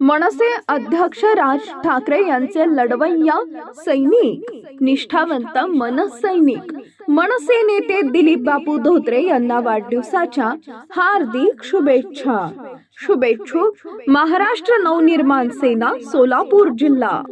मनसे अध्यक्ष राज ठाकरे यांचे लढवय्या सैनिक निष्ठावंत मनसैनिक मनसे नेते दिलीप बापू धोत्रे यांना वाढदिवसाच्या हार्दिक शुभेच्छा. शुभेच्छुक महाराष्ट्र नवनिर्माण सेना सोलापूर जिल्हा.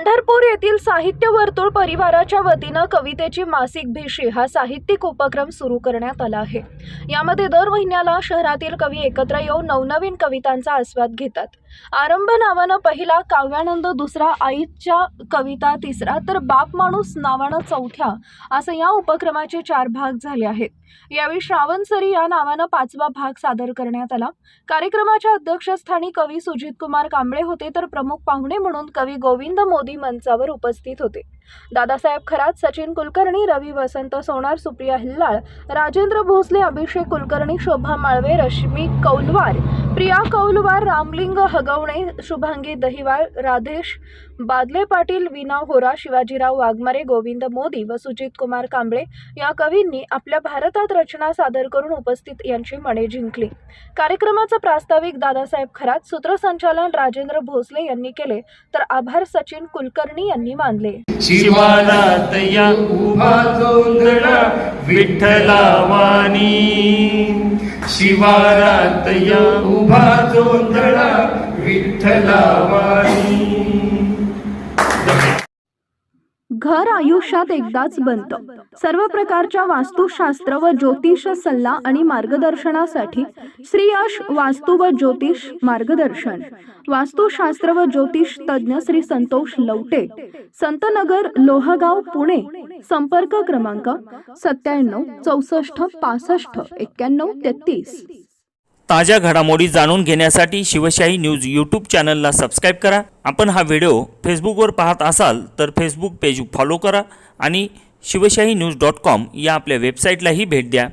पंढरपूर येथील साहित्य वर्तुळ परिवाराच्या वतीनं कवितेची मासिक भेशी हा साहित्यिक उपक्रम सुरू करण्यात आला आहे. यामध्ये दर महिन्याला शहरातील कवी एकत्र येऊन नवनवीन कवितांचा आस्वाद घेतात. आरंभ नावानं पहिला काव्यानंद दुसरा आईच्या कविता तिसरा तर बाप माणूस नावानं चौथ्या असं या उपक्रमाचे चार भाग झाले आहेत. यावेळी श्रावणसरी या नावानं पाचवा भाग सादर करण्यात आला. कार्यक्रमाच्या अध्यक्षस्थानी कवी सुजित कुमार कांबळे होते तर प्रमुख पाहुणे म्हणून कवी गोविंद मोदी मंचावर उपस्थित होते. दादासाहेब खरात सचिन कुलकर्णी रवी वसंत सोनार सुप्रिया हिल्लाळ राजेंद्र भोसले अभिषेक कुलकर्णी शोभा माळवे रश्मी कौलवार प्रिया कौलवार रामलिंग हगवणे शुभांगी दहिवाळ राधेश बादले पाटील विना होरा शिवाजीराव वाघमारे गोविंद मोदी व सुजित कुमार कांबळे या कवींनी आपल्या भारतात रचना सादर करून उपस्थित यांची मने जिंकली. कार्यक्रमाचं प्रास्ताविक दादासाहेब खरात सूत्रसंचालन राजेंद्र भोसले यांनी केले तर आभार सचिन कुलकर्णी यांनी मानले. शिवारात शिवारात या उभा जोंधळा विठ्ठलावाणी. घर आयुष्यात एकदाच बनतं. सर्व प्रकारच्या वास्तुशास्त्र व ज्योतिष सल्ला आणि मार्गदर्शनासाठी श्री यश वास्तू व ज्योतिष मार्गदर्शन. वास्तुशास्त्र व ज्योतिष तज्ज्ञ श्री संतोष लवटे. संतनगर लोहगाव पुणे. संपर्क क्रमांक सत्त्याण्णव चौसष्ट पासष्ट एक्क्याण्णव तेहतीस. ताज्या घडामोडी जाणून घेण्यासाठी शिवशाही न्यूज यूट्यूब चॅनलला सबस्क्राईब करा. आपण हा व्हिडिओ फेसबुकवर पाहत असाल तर फेसबुक पेज फॉलो करा आणि शिवशाही न्यूज डॉट कॉम या आपल्या वेबसाईटलाही भेट द्या.